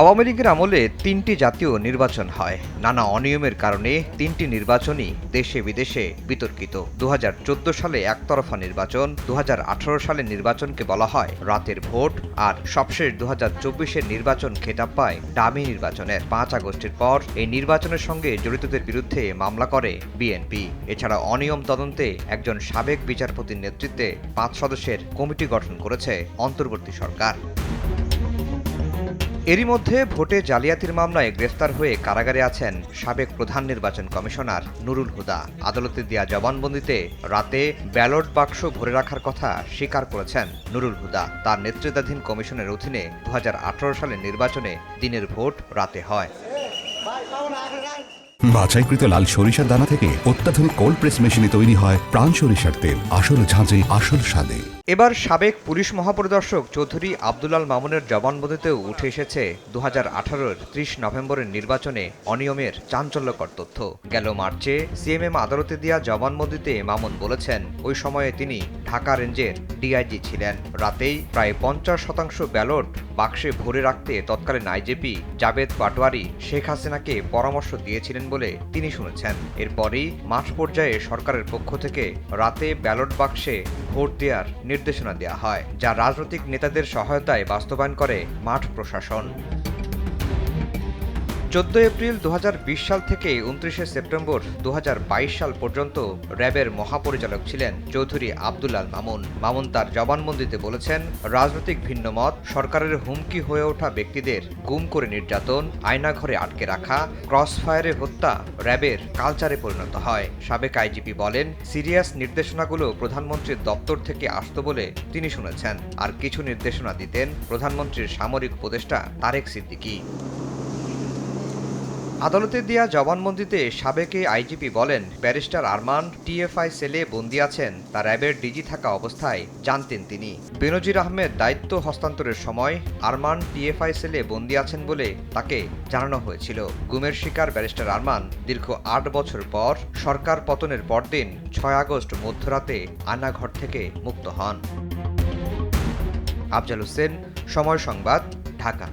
আওয়ামী লীগের আমলে তিনটি জাতীয় নির্বাচন হয়। নানা অনিয়মের কারণে তিনটি নির্বাচনই দেশে বিদেশে বিতর্কিত। দু হাজার চোদ্দ সালে একতরফা নির্বাচন দু হাজার আঠারো সালে নির্বাচনকে বলা হয় রাতের ভোট, আর সবশেষ দু হাজার নির্বাচন খেতাব পায় ডামি নির্বাচনের। পাঁচ আগস্টের পর এই নির্বাচনের সঙ্গে জড়িতদের বিরুদ্ধে মামলা করে বিএনপি। এছাড়া অনিয়ম তদন্তে একজন সাবেক বিচারপতির নেতৃত্বে পাঁচ সদস্যের কমিটি গঠন করেছে অন্তর্বর্তী সরকার। এরই মধ্যে ভোটে জালিয়াতির মামলায় গ্রেফতার হয়ে কারাগারে আছেন সাবেক প্রধান নির্বাচন কমিশনার নুরুল হুদা। আদালতে দেয়া জবানবন্দিতে রাতে ব্যালট বাক্স ভরে রাখার কথা স্বীকার করেছেন নুরুল হুদা। তার নেতৃত্বাধীন কমিশনের অধীনে দু হাজার আঠেরো সালের নির্বাচনে দিনের ভোট রাতে হয়। বাছাইকৃত লাল সরিষার দানা থেকে অত্যাধুনিক কোল্ড প্রেস মেশিনে তৈরি হয় প্রাণ সরিষার তেল। আসল ঝাঁঝে, আসল স্বাদে। এবার সাবেক পুলিশ মহাপরিদর্শক চৌধুরী আবদুলাল মামুনের জবানবন্দিতেও উঠে এসেছে দু হাজার আঠারোর ত্রিশ নভেম্বরের নির্বাচনে অনিয়মের চাঞ্চল্যকর তথ্য। গেল মার্চে সিএমএম আদালতে দেওয়া জবানবন্দিতে মামুন বলেছেন, ওই সময়ে তিনি ঢাকা রেঞ্জের ডিআইজি ছিলেন। রাতেই প্রায় পঞ্চাশ শতাংশ ব্যালট বাক্সে ভরে রাখতে তৎকালীন আইজেপি জাবেদ পাটোয়ারি শেখ হাসিনাকে পরামর্শ দিয়েছিলেন বলে তিনি শুনেছেন। এরপরই মাঠ পর্যায়ে সরকারের পক্ষ থেকে রাতে ব্যালট বাক্সে ভোট দেওয়ার নির্দেশনা দেওয়া হয়, যা রাজনৈতিক নেতাদের সহায়তায় বাস্তবায়ন করে মাঠ প্রশাসন। চোদ্দ এপ্রিল দু হাজার বিশ সাল থেকে উনত্রিশে সেপ্টেম্বর দু হাজার বাইশ সাল পর্যন্ত র্যাবের মহাপরিচালক ছিলেন চৌধুরী আব্দুলাল মামুন। মামুন তার জবানবন্দিতে বলেছেন, রাজনৈতিক ভিন্নমত, সরকারের হুমকি হয়ে ওঠা ব্যক্তিদের গুম করে নির্যাতন, আয়নাঘরে আটকে রাখা ক্রস ফায়ারে হত্যা র্যাবের কালচারে পরিণত হয়। সাবেক আইজিপি বলেন, সিরিয়াস নির্দেশনাগুলো প্রধানমন্ত্রীর দপ্তর থেকে আসত বলে তিনি শুনেছেন। আর কিছু নির্দেশনা দিতেন প্রধানমন্ত্রীর সামরিক উপদেষ্টা তারেক সিদ্দিকী। আদালতে দেয়া জবানবন্দিতে সাবেক আইজিপি বলেন, ব্যারিস্টার আরমান টিএফআই সেলে বন্দি আছেন, তা র্যাবের ডিজি থাকা অবস্থায় জানতেন তিনি। বেনজির আহমেদ দায়িত্ব হস্তান্তরের সময় আরমান টিএফআই সেলে বন্দি আছেন বলে তাকে জানানো হয়েছিল। গুমের শিকার ব্যারিস্টার আরমান দীর্ঘ আট বছর পর সরকার পতনের পরদিন ছয় আগস্ট মধ্যরাতে আয়নাঘর থেকে মুক্ত হন। আফজাল হোসেন, সময় সংবাদ, ঢাকা।